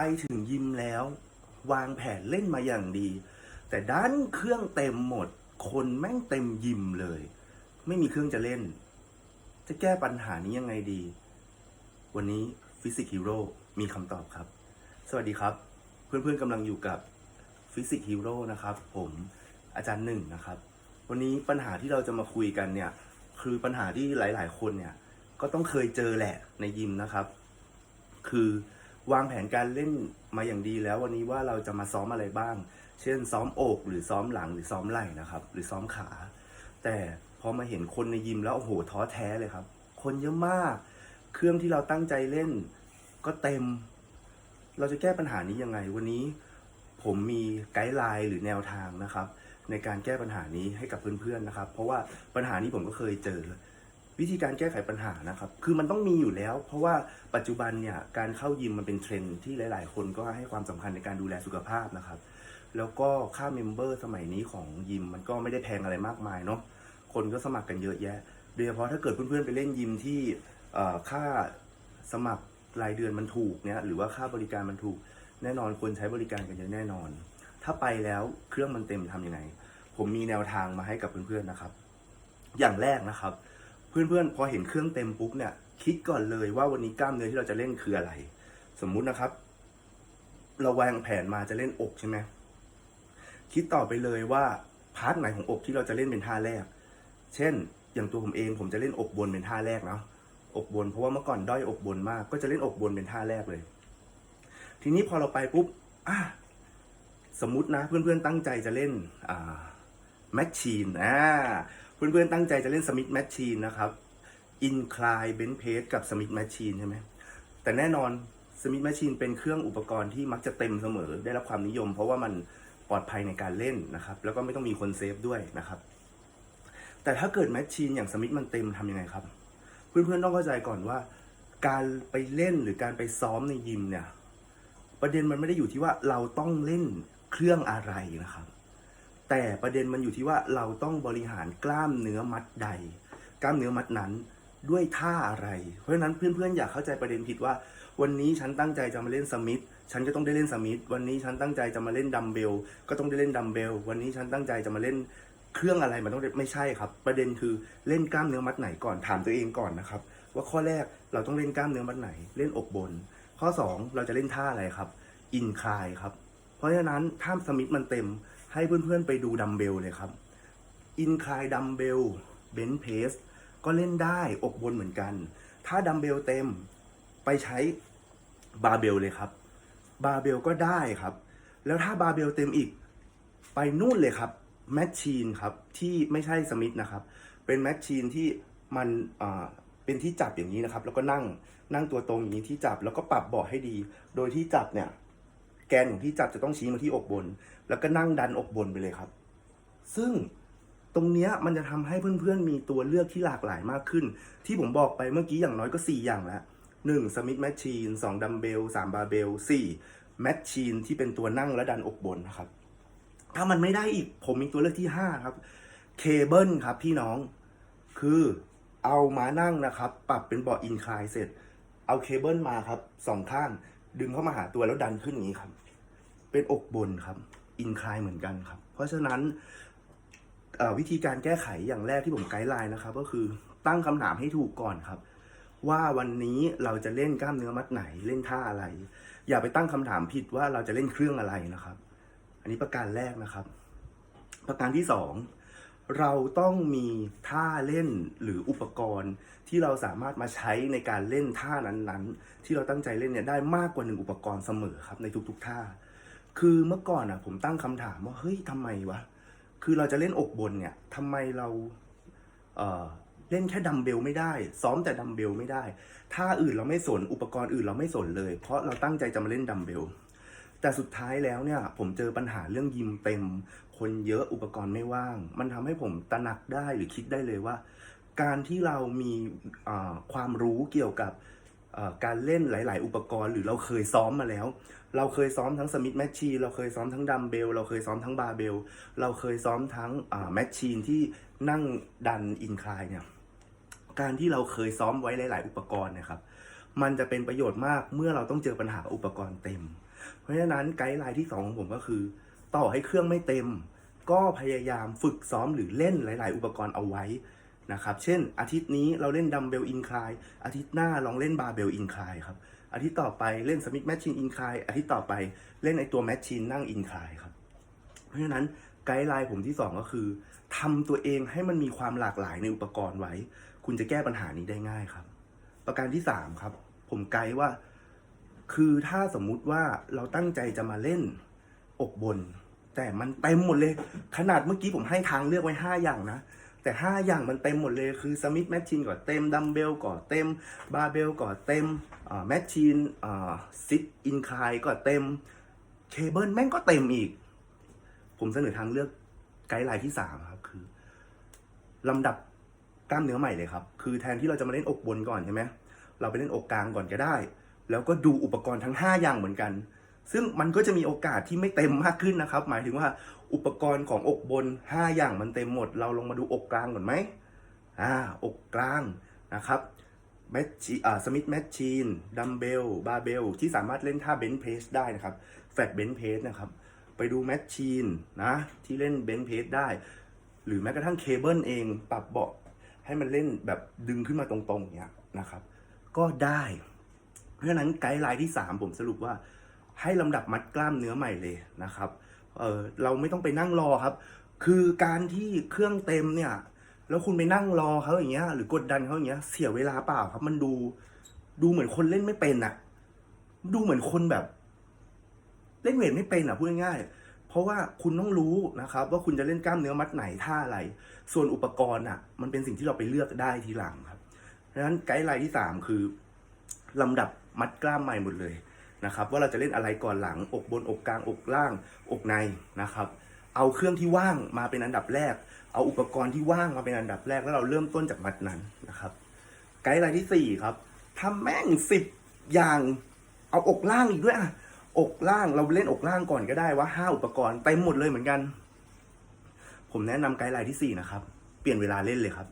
ไปถึงยิมแล้ว วางแผนเล่นมาอย่างดี แต่ด้านเครื่องเต็มหมด คนแม่งเต็มยิมเลย ไม่มีเครื่องจะเล่น จะแก้ปัญหานี้ยังไงดี วันนี้ฟิสิกฮีโร่มีคำตอบครับ สวัสดีครับ เพื่อนๆกำลังอยู่กับฟิสิกฮีโร่นะครับ ผมอาจารย์หนึ่งนะครับ วันนี้ปัญหาที่เราจะมาคุยกันเนี่ย คือปัญหาที่หลาย ๆ คนเนี่ย ก็ต้องเคยเจอแหละในยิมนะครับ คือ วางแผนการเล่นมาอย่างดีแล้ววันนี้ว่าเราจะมาซ้อมอะไรบ้าง เช่น ซ้อมอกหรือซ้อมหลังหรือซ้อมไหล่นะครับ หรือซ้อมขา แต่พอมาเห็นคนในยิมแล้วโอ้โหท้อแท้เลยครับ คนเยอะมาก เครื่องที่เราตั้งใจเล่น ก็เต็ม เราจะแก้ปัญหานี้ยังไง วันนี้ผมมีไกด์ไลน์หรือแนวทางนะครับ ในการแก้ปัญหานี้ให้กับเพื่อนๆนะครับ เพราะว่าปัญหานี้ผมก็เคยเจอ วิธีการแก้ไขปัญหานะครับ คือมันต้องมีอยู่แล้ว เพราะว่าปัจจุบันเนี่ยการเข้ายิมมันเป็นเทรนที่หลาย ๆ คนก็ให้ความสำคัญในการดูแลสุขภาพนะครับ แล้วก็ค่าเมมเบอร์สมัยนี้ของยิมมันก็ไม่ได้แพงอะไรมากมายเนาะ คนก็สมัครกันเยอะแยะ โดยเฉพาะถ้าเกิดเพื่อน ๆ ไปเล่นยิมที่ค่าสมัครรายเดือนมันถูกเนี่ย หรือว่าค่าบริการมันถูก แน่นอนคนใช้บริการกันเยอะแน่นอน ถ้าไปแล้วเครื่องมันเต็มทำยังไง ผมมีแนวทางมาให้กับเพื่อน ๆ นะครับ อย่างแรกนะครับ เพื่อนๆพอเห็นเครื่องเต็มปุ๊บเนี่ย คิดก่อนเลยว่าวันนี้กล้ามเนื้อที่เราจะเล่นคืออะไร สมมุตินะครับ เราวางแผนมาจะเล่นอกใช่ไหมคิดต่อไปเลยว่าพาร์ทไหนของอกที่เราจะเล่นเป็นท่าแรก เช่น อย่างตัวผมเองผมจะเล่นอกบนเป็นท่าแรกเนาะอกบน เพราะว่าเมื่อก่อนด้อยอกบนมาก ก็จะเล่นอกบนเป็นท่าแรกเลย ทีนี้พอเราไปปุ๊บอะสมมุตินะเพื่อนๆตั้งใจจะเล่นอ่าแมชชีนอ่า เพื่อนๆตั้งใจจะเล่นสมิธแมชชีนนะครับอินคลายเบนเพสกับสมิธแมชชีนใช่ไหมแต่แน่นอนสมิธแมชชีนเป็นเครื่องอุปกรณ์ที่มักจะเต็มเสมอได้รับความนิยม เพราะว่ามันปลอดภัยในการเล่นนะครับ แล้วก็ไม่ต้องมีคนเซฟด้วยนะครับ แต่ถ้าเกิดแมชชีนอย่างสมิธมันเต็มทำยังไงครับ เพื่อนๆต้องเข้าใจก่อนว่า การไปเล่นหรือการไปซ้อมในยิมเนี่ยประเด็นมันไม่ได้อยู่ที่ว่าเราต้องเล่นเครื่องอะไรนะครับ แต่ประเด็นมันอยู่ที่ว่าเราต้องบริหารกล้ามเนื้อมัดใด กล้ามเนื้อมัดนั้นด้วยท่าอะไร เพราะฉะนั้นเพื่อนๆ อย่าเข้าใจประเด็นผิดว่า วันนี้ฉันตั้งใจจะมาเล่นสมิธฉันก็ต้องได้เล่นสมิธวันนี้ฉันตั้งใจจะมาเล่นดัมเบลก็ต้องได้เล่นดัมเบลวันนี้ฉันตั้งใจจะมาเล่นเครื่องอะไรมันต้องได้ไม่ใช่ครับ ประเด็นคือเล่นกล้ามเนื้อมัดไหนก่อนถามตัวเองก่อนนะครับ ว่าข้อแรกเราต้องเล่นกล้ามเนื้อมัดไหน เล่นอกบน ข้อสองเราจะเล่นท่าอะไรครับ อินคลายครับ เพราะฉะนั้นถ้าสมิธมันเต็ม ให้เพื่อนๆไปดูดัมเบลเลยครับ อินคลายดัมเบลเบนเพสก็เล่นได้อกบนเหมือนกัน ถ้าดัมเบลเต็มไปใช้บาเบลเลยครับ บาเบลก็ได้ครับ แล้วถ้าบาเบลเต็มอีกไปนู่นเลยครับแมชชีนครับ ที่ไม่ใช่สมิธนะครับ เป็นแมชชีนที่มันเป็นที่จับอย่างนี้นะครับ แล้วก็นั่งนั่งตัวตรงอย่างนี้ที่จับแล้วก็ปรับเบาะให้ดี โดยที่จับเนี่ย แกนของที่จับจะต้องชี้มาที่อกบน แล้วก็นั่งดันอกบนไปเลยครับ ซึ่งตรงเนี้ยมันจะทำให้เพื่อนๆมีตัวเลือกที่หลากหลายมากขึ้น ที่ผมบอกไปเมื่อกี้อย่างน้อยก็ 4 อย่างแล้วหนึ่งสมิธแมชชีนสองดัมเบลสามบาร์เบลสี่แมชชีนที่เป็นตัวนั่งและดันอกบนนะครับ ถ้ามันไม่ได้อีกผมมีตัวเลือกที่ 5 ครับเคเบิลครับพี่น้องคือเอามานั่งนะครับ ปรับเป็นเบาะอินคลายเสร็จ เอาเคเบิลมาครับสองข้าง ดึงเข้ามาหาตัวแล้วดันขึ้นอย่างนี้ครับ เป็นอกบนครับ อินคลายเหมือนกันครับ เพราะฉะนั้นวิธีการแก้ไขอย่างแรกที่ผมไกด์ไลน์นะครับ ก็คือตั้งคำถามให้ถูกก่อนครับ ว่าวันนี้เราจะเล่นกล้ามเนื้อมัดไหนเล่นท่าอะไร อย่าไปตั้งคำถามผิดว่าเราจะเล่นเครื่องอะไรนะครับ อันนี้ประการแรกนะครับ ประการที่สอง เราต้องมีท่าเล่นหรืออุปกรณ์ที่เราสามารถมาใช้ในการเล่นท่านั้นๆ ที่เราตั้งใจเล่นเนี่ยได้มากกว่าหนึ่งอุปกรณ์เสมอครับในทุกๆท่า คือเมื่อก่อนอะผมตั้งคำถามว่าเฮ้ยทำไมวะคือเราจะเล่นอกบนเนี่ยทำไมเราเอ่อเล่นแค่ดัมเบลไม่ได้ ซ้อมแต่ดัมเบลไม่ได้ท่าอื่นเราไม่สนอุปกรณ์อื่นเราไม่สนเลย เพราะเราตั้งใจจะมาเล่นดัมเบล แต่สุดท้ายแล้วเนี่ยผมเจอปัญหาเรื่องยิมเต็ม คนเยอะอุปกรณ์ไม่ว่าง มันทำให้ผมตระหนักได้หรือคิดได้เลยว่า การที่เรามีความรู้เกี่ยวกับการเล่นหลาย ๆ อุปกรณ์หรือเราเคยซ้อมมาแล้ว เราเคยซ้อมทั้งสมิธแมชชีเราเคยซ้อมทั้งดัมเบลเราเคยซ้อมทั้งบาร์เบลเราเคยซ้อมทั้งแมชชีนที่นั่งดันอินคลายเนี่ยการที่เราเคยซ้อมไว้หลาย ๆ อุปกรณ์นะครับ มันจะเป็นประโยชน์มากเมื่อเราต้องเจอปัญหาอุปกรณ์เต็ม เพราะฉะนั้นไกด์ไลน์ที่สองของผมก็คือ ต่อให้เครื่องไม่เต็ม ก็พยายามฝึกซ้อมหรือเล่นหลาย ๆ อุปกรณ์เอาไว้นะครับ เช่น อาทิตย์นี้เราเล่นดัมเบลอินคลายอาทิตย์หน้าลองเล่นบาร์เบลอินคลายครับ อาทิตย์ต่อไปเล่นสมิธแมชชีนอินคลายอาทิตย์ต่อไปเล่นไอตัวแมชชีนนั่งอินคลายครับ เพราะฉะนั้นไกด์ไลน์ผมที่สองก็คือทำตัวเองให้มันมีความหลากหลายในอุปกรณ์ไว้ คุณจะแก้ปัญหานี้ได้ง่ายครับ ประการที่สามครับ ผมไกด์ว่า คือถ้าสมมุติว่าเราตั้งใจจะมาเล่นอกบน แต่มันเต็มหมดเลย ขนาดเมื่อกี้ผมให้ทางเลือกไว้ห้าอย่างนะ แต่ห้าอย่างมันเต็มหมดเลยคือสมิธแมชชีนก่อเต็มดัมเบลก่อเต็มบาร์เบลก่อเต็มแมชชีนซิทอินคลายก่อเต็มเคเบิลแม่งก็เต็มอีก ผมเสนอทางเลือกไกด์ไลน์ที่สามครับคือลำดับกล้ามเนื้อใหม่เลยครับ คือแทนที่เราจะมาเล่นอกบนก่อนใช่ไหมเราไปเล่นอกกลางก่อนก็ได้ แล้วก็ดูอุปกรณ์ทั้ง 5 อย่างเหมือนกัน ซึ่งมันก็จะมีโอกาสที่ไม่เต็มมากขึ้นนะครับ หมายถึงว่าอุปกรณ์ของอกบน 5 อย่างมันเต็มหมด เราลงมาดูอกกลางก่อนไหมอ่าอกกลางนะครับแมชชีอ่าสมิธแมชชีนดัมเบลบาร์เบลที่สามารถเล่นท่าเบนเพสได้นะครับแฟตเบนเพสนะครับ ไปดูแมชชีนนะที่เล่นเบนเพสได้ หรือแม้กระทั่งเคเบิลเองปรับเบาะให้มันเล่นแบบดึงขึ้นมาตรงๆเนี่ยนะครับ ก็ได้ เพราะฉะนั้นไกด์ไลน์ที่ 3 ผมสรุปว่าให้ลำดับมัดกล้ามเนื้อใหม่เลยนะครับเออเราไม่ต้องไปนั่งรอครับ คือการที่เครื่องเต็มเนี่ย แล้วคุณไปนั่งรอเขาอย่างเงี้ย หรือกดดันเขาอย่างเงี้ย เสียเวลาเปล่าครับ มันดูดูเหมือนคนเล่นไม่เป็นอะดูเหมือนคนแบบ เล่นเวทไม่เป็นอะพูดง่ายๆเพราะว่าคุณต้องรู้นะครับ ว่าคุณจะเล่นกล้ามเนื้อมัดไหนท่าอะไร ส่วนอุปกรณ์อะมันเป็นสิ่งที่เราไปเลือกได้ทีหลังครับเพราะฉะนั้นไกด์ไลน์ที่สามคือ ลำดับมัดกล้ามใหม่หมดเลยนะครับว่าเราจะเล่นอะไรก่อนหลังอกบนอกกลางอกล่างอกในนะครับเอาเครื่องที่ว่างมาเป็นอันดับแรก เอาอุปกรณ์ที่ว่างมาเป็นอันดับแรกแล้วเราเริ่มต้นจากมัดนั้นนะครับ ไกด์ไลน์ที่สี่ครับทำแม่งสิบอย่างเอาอกล่างอีกด้วยอะอกล่างเราเล่นอกล่างก่อนก็ได้ว่าห้าอุปกรณ์เต็มหมดเลยเหมือนกัน ผมแนะนำไกด์ไลน์ที่สี่นะครับเปลี่ยนเวลาเล่นเลยครับ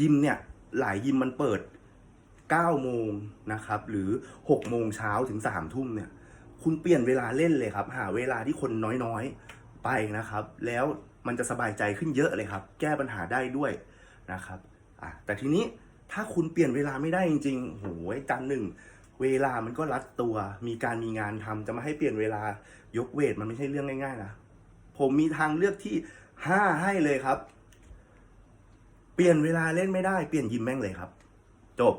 ยิมเนี่ยหลายยิมมันเปิด 9โมงนะครับหรือ 6 โมงเช้าถึง 3 ทุ่มเนี่ย คุณเปลี่ยนเวลาเล่นเลยครับ หาเวลาที่คนน้อยๆไปนะครับ แล้วมันจะสบายใจขึ้นเยอะเลยครับ แก้ปัญหาได้ด้วยนะครับอะแต่ทีนี้ถ้าคุณเปลี่ยนเวลาไม่ได้จริงๆโหยจันหนึ่งเวลามันก็รัดตัว มีการมีงานทำจะมาให้เปลี่ยนเวลายกเวทมันไม่ใช่เรื่องง่ายๆนะผมมีทางเลือกที่ห้าให้เลยครับ เปลี่ยนเวลาเล่นไม่ได้ เปลี่ยนยิมแม่งเลยครับ จบ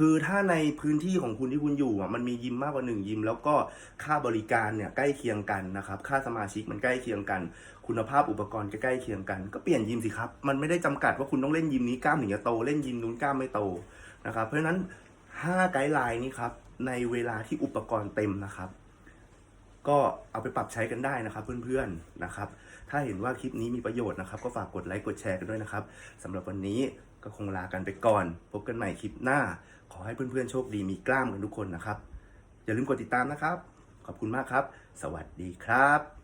คือถ้าในพื้นที่ของคุณที่คุณอยู่อะมันมียิมมากกว่าหนึ่งยิม แล้วก็ค่าบริการเนี่ยใกล้เคียงกันนะครับค่าสมาชิกมันใกล้เคียงกัน คุณภาพอุปกรณ์ก็ใกล้เคียงกัน ก็เปลี่ยนยิมสิครับ มันไม่ได้จำกัดว่าคุณต้องเล่นยิมนี้กล้ามถึงจะโตเล่นยิมนู้นกล้ามไม่โตนะครับเพราะฉะนั้น5ไกด์ไลน์นี้ครับในเวลาที่อุปกรณ์เต็มนะครับ ก็เอาไปปรับใช้กันได้นะครับเพื่อนๆนะครับ ถ้าเห็นว่าคลิปนี้มีประโยชน์นะครับ ก็ฝากกดไลค์กดแชร์กันด้วยนะครับสำหรับวันนี้ ก็คงลากันไปก่อน พบกันใหม่คลิปหน้า ขอให้เพื่อนๆโชคดีมีกล้ามกันทุกคนนะครับ อย่าลืมกดติดตามนะครับ ขอบคุณมากครับ สวัสดีครับ